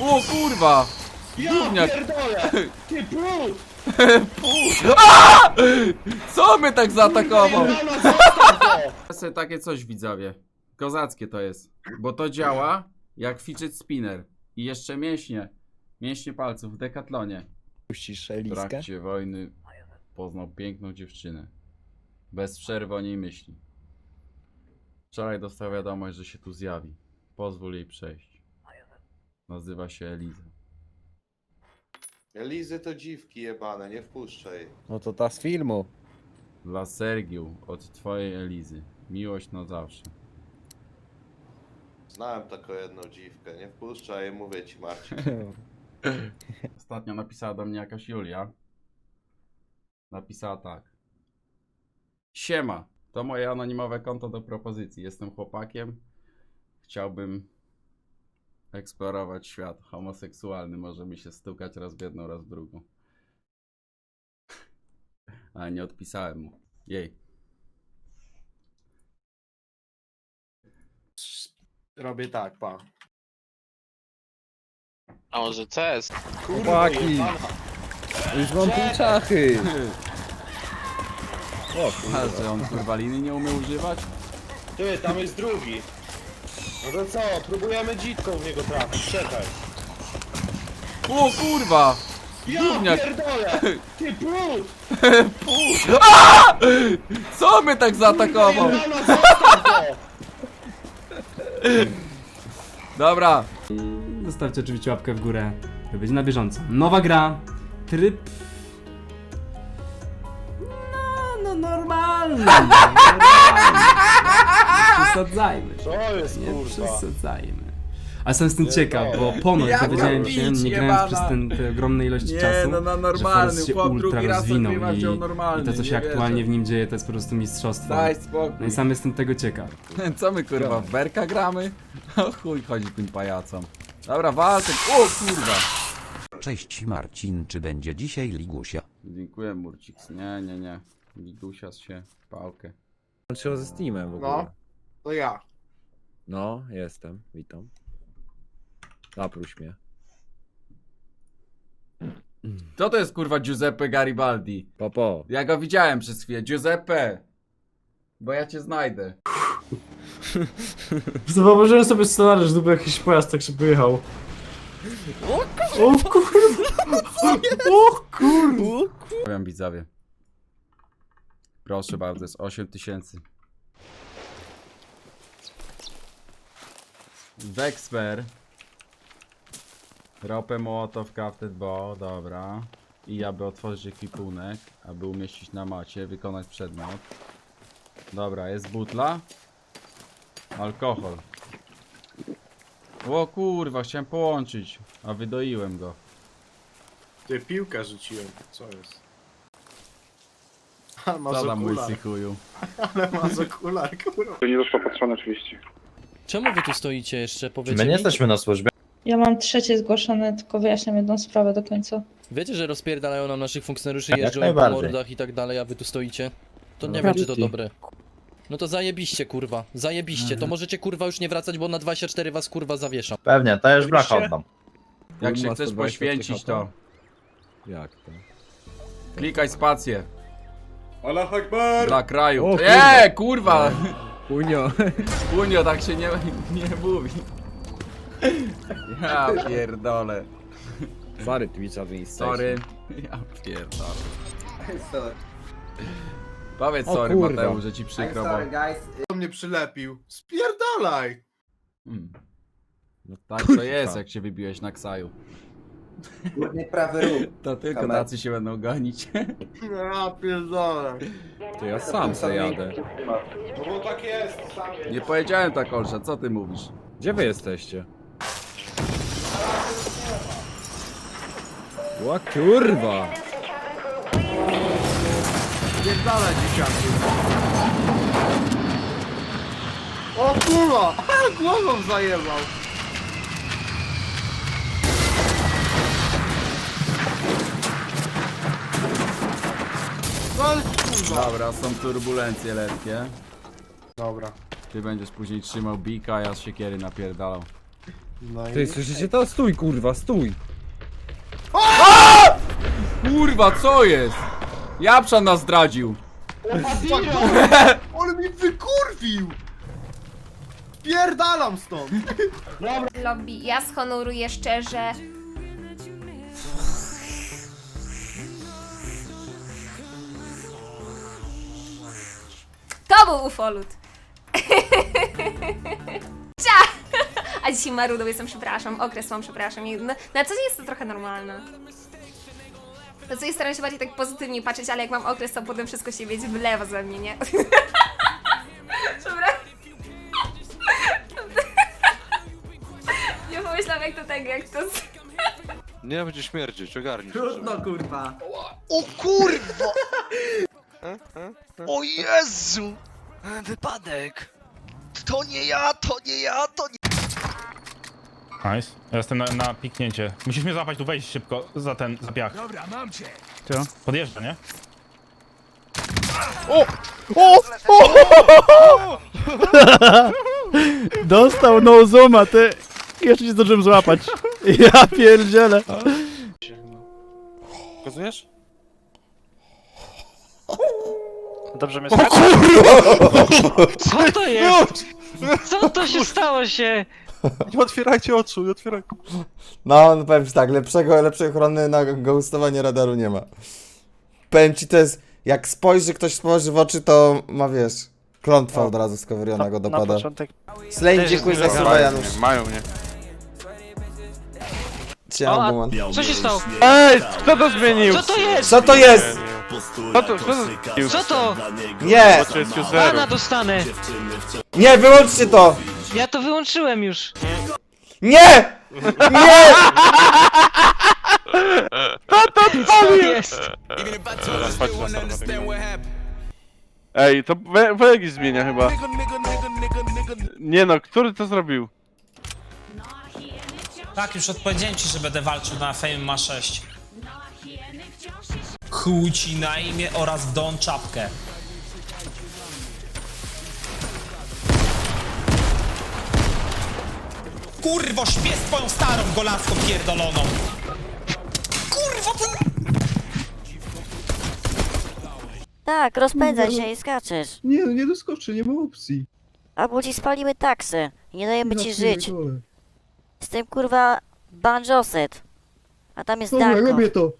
O kurwa! Ja Gówniak. pierdolę! Ty brud! Co mnie tak zaatakował? Zostaw go! Ja sobie takie coś widzowie. Kozackie to jest. Bo to działa jak fidget spinner. I jeszcze mięśnie. Mięśnie palców w dekatlonie. Puścisz W Eliskę? trakcie wojny poznał piękną dziewczynę. Bez przerwy o niej myśli. Wczoraj dostał wiadomość, że się tu zjawi. Pozwól jej przejść. Nazywa się Eliza. Elizy to dziwki jebane, nie wpuszczaj. No to ta z filmu. Dla Sergiu od twojej Elizy. Miłość na zawsze. Znałem taką jedną dziwkę, nie wpuszczaj, mówię ci Marcin. Ostatnio napisała do mnie jakaś Julia. Napisała tak. Siema, to moje anonimowe konto do propozycji. Jestem chłopakiem. Chciałbym eksplorować świat homoseksualny. Możemy się stukać raz w jedną, raz w drugą. Ale nie odpisałem mu. Jej. Robię tak, pa. A może CS? Chłopaki! Już mam pół czachy! O A, że on kurwa liny nie umie używać? Ty, tam jest drugi. No to co, próbujemy dzitką w niego trafić, czekaj. O kurwa! Ja Gówniak. pierdolę! Ty brud! Co mnie tak zaatakował? Jebana, zostaw go! Dobra, Zostawcie oczywiście łapkę w górę, by być na bieżąco. Nowa gra, tryb... normalny. no, normalny. Nie przesadzajmy. Co jest Nie kurwa? przesadzajmy. A jestem z tym Nie, ciekaw, no. bo ponoć Jaka dowiedziałem się, nie grając jebana. przez ten, te ogromne ilości Nie, czasu, no na że normalnym, Forest się chłop ultra drugi raz rozwinął odgrywa i, wziął normalny, i to co się nie aktualnie wierzę. w nim dzieje to jest po prostu mistrzostwo. daj spokój. No i sam jestem tego ciekaw. Co my kurwa, w berka gramy? O chuj chodzi tym pajacom. Dobra, walczek. O kurwa. Cześć Marcin, czy będzie dzisiaj Ligusia? Dziękuję Murciks. Nie, nie, nie. Witusias się pałkę. Łączyło ze Steamem w ogóle. No. To ja. No, jestem. Witam. Zaproś mnie. Kto to jest kurwa Giuseppe Garibaldi? Popo. Ja go widziałem przez chwilę. Giuseppe! Bo ja cię znajdę. Zauważyłem sobie scenariusz, żeby jakiś pojazd tak się pojechał. O kurwa! O kurwa! Powiem widzowie. Proszę bardzo, jest 8 tysięcy. Wexper. Ropę Mołotow, Crafted Bo, dobra. I aby otworzyć ekwipunek, aby umieścić na macie, wykonać przedmiot. Dobra, jest butla. Alkohol. O kurwa, chciałem połączyć, a wydoiłem go. Ty piłkę rzuciłem, co jest? Ale masz Co tam mój okular, sychuju? ale masz okular, kurwa. Czemu wy tu stoicie jeszcze? Powiecie My nie mi? jesteśmy na służbie. Ja mam trzecie zgłoszone, tylko wyjaśniam jedną sprawę do końca. Wiecie, że rozpierdalają nam naszych funkcjonariuszy, Jak jeżdżą im po najbardziej. mordach i tak dalej, a wy tu stoicie? To nie No, wiem, czy to dobre. No to zajebiście, kurwa. Zajebiście. To możecie, kurwa, już nie wracać, bo na 24 was, kurwa, zawieszam. Pewnie, to już blacha oddam. Jak się chcesz 120 poświęcić, to Jak to? klikaj spację. Allah Akbar! Dla kraju. O, kurwa. Eee, kurwa! Unio. Unio, tak się nie, nie mówi. Ja pierdolę. Sorry nie jesteś. Sorry. Ja pierdolę. Powiedz O sorry, kurwa. Mateusz, że ci przykro, bo... On mnie przylepił. Spierdalaj! Hmm. No Tak kurwa. to jest, jak się wybiłeś na ksaju. Górny prawy róg. To tylko Kamer. tacy się będą gonić. Ja pierdolę. To ja sam se jadę. No bo tak jest, sam jest. Nie powiedziałem tak, Olsza, co ty mówisz? Gdzie wy jesteście? Ła kurwa! Pierdalaj dzieciaki. O kurwa! Głową zajebał. Ale kurwa. Dobra, są turbulencje letkie. Dobra. Ty będziesz później trzymał bika, a ja z siekiery napierdalał. No i... Ty, słyszycie to? Stój, kurwa, stój! Kurwa, co jest? Japszan nas zdradził. On mi wykurwił! Pierdalam stąd! Lobby, ja zhonoruję szczerze. To był ufolut. Cia! A dzisiaj marudą jestem, przepraszam. Okres mam, przepraszam. I Na, na co dzień jest to trochę normalne. Na co dzień staram się bardziej tak pozytywnie patrzeć, ale jak mam okres, to potem wszystko się wiecie, wylewa ze mnie, nie? Przepraszam. Nie pomyślałam jak to tak, jak to... Nie będzie śmierdzić, ogarnij. Trudno kurwa. O kurwa! O Jezu! Wypadek! To nie ja, to nie ja, to nie... Nice. Ja jestem na, na piknięcie. Musisz mnie złapać tu, wejść szybko za ten, za piach. Dobra, mam cię. Co? Podjeżdża, nie? Dostał no zooma, ty! Jeszcze nie zdążyłem złapać. Ja pierdzielę. Pokazujesz? Dobrze mnie słychać? Co to jest? Co to się stało się? Nie otwierajcie oczu, nie otwierajcie. No, no powiem ci tak, lepszego, lepszej ochrony na ghostowanie radaru nie ma. Powiem ci, to jest, jak spojrzy, ktoś spojrzy w oczy, to ma, wiesz, klątwa od razu z Koweriona go dopada. Slane, Też dziękuję za jest słowa, Janusz. Mają mnie. Cię, O, a-. Co się stało? Ej, kto to zmienił? Co to jest? Co to jest? To, kto to? Co to? Nie! To jest Pana dostanę! Nie, wyłączcie to! Ja to wyłączyłem już. Nie! Nie! Co jest? Ej, to We- Wegi zmienia chyba. Nie no, który to zrobił? Tak, już odpowiedziałem ci, że będę walczył na Fame ma 6. Chuj ci na imię oraz Don czapkę. Kurwo, śpię z twoją starą golaską pierdoloną! Kurwo, ty... Tak, rozpędzaj się i skaczesz. Nie, no nie doskoczy, nie ma opcji. Albo ci spalimy taksy i nie dajemy ci żyć. Z tym kurwa banjoset. A tam jest Darko. to.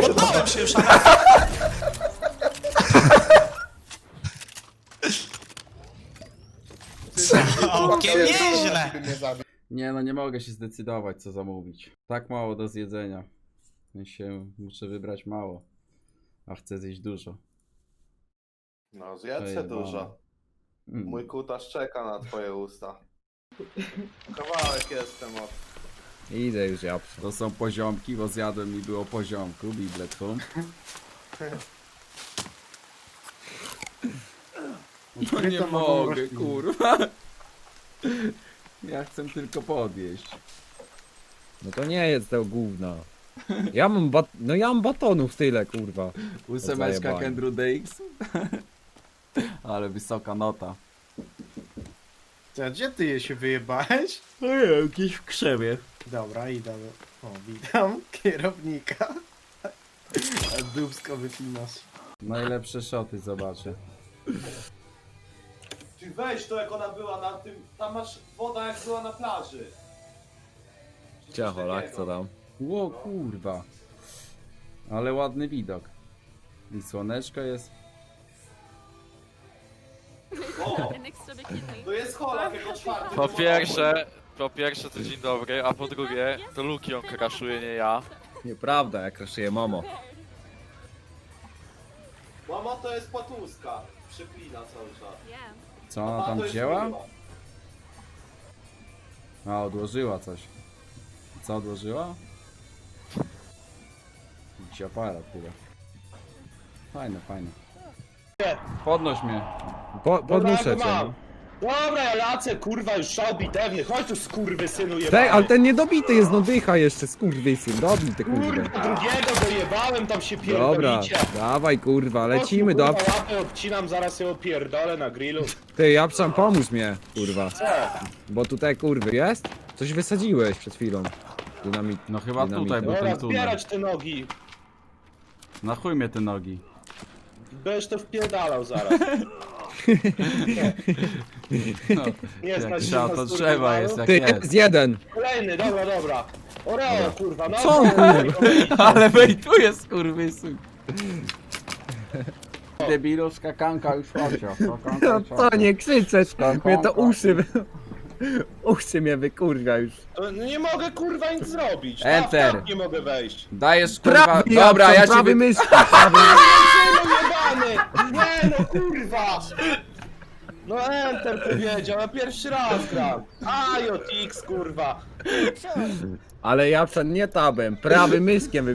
Poddałem się już, Całkiem nieźle! Nie no, nie mogę się zdecydować, co zamówić. Tak mało do zjedzenia. Ja się muszę wybrać mało, a chcę zjeść dużo. No, zjedz dużo. Mm. Mój kutas czeka na twoje usta. Kawałek jestem od... Idę już, Japszan. To są poziomki, bo zjadłem i było poziomku, bibletum. No nie mogę, kurwa. Ja chcę tylko podjeść. No to nie jest to gówna. Ja mam bat... No ja mam batonów tyle, kurwa. Ósemeczka. Kendru DX. Ale wysoka nota. A gdzie ty je się wyjebałeś? No nie, gdzieś w krzewie. Dobra, idę. O, witam kierownika. A dubsko wypinasz. Najlepsze szoty zobaczę. Ty weź to jak ona była na tym, tam masz woda jak była na plaży. Ciacholak, co tam? Ło kurwa. Ale ładny widok. I słoneczko jest. O, to jest Holak jako czwarty. Po pierwsze, po pierwsze to dzień dobry, a po drugie to Luki on kraszuje, nie ja. Nieprawda, jak raszyje Momo. Mama to jest patuska. Przyklina cały czas. Co ona tam wzięła? A, odłożyła coś. Co odłożyła? Aparat chyba. Fajne, fajne. Podnoś mnie. Po, podnoszę cię. mam. no. Dobra, ja lecę, kurwa, już szał bitewny. Chodź tu, skurwy synu jebany. Tej, ale ten niedobity jest, no dycha jeszcze, skurwysyn, dobij te kurwa. Kurwa, drugiego dojebałem, tam się Dobra, pierdolicie. dawaj kurwa, lecimy Kurwa, do... łapę odcinam, zaraz ją opierdolę na grillu. Ty, Japszan, pomóż mnie, kurwa. Co? Bo tutaj kurwy jest? Coś wysadziłeś przed chwilą. Dynamit. No chyba dynamitem. tutaj Dobra, ten tunel. zbierać te nogi. Na chuj mnie te nogi. Będziesz to wpierdalał zaraz. No, Nie jak znać się trzeba, na to trzeba jest jak Ty, jest. jest jeden. Kolejny, dobra, dobra. Oreo, kurwa, no. Co on, kurwa? Ale wejtuje skurwysyn. Debilu, skakanka już chodźo. No co, nie krzyczeć, mnie to uszy... Uszy mnie wykurwia już. To Nie mogę, kurwa, nic zrobić. Enter. Nie mogę wejść. Dajesz kurwa... Prawy Dobra, ja ci prawy wy... mysz, prawy Synu jebany! Nie no, kurwa! No enter powiedział, ja pierwszy raz gram. Ajotix, kurwa. Ale Japszan nie tabem, prawym myskiem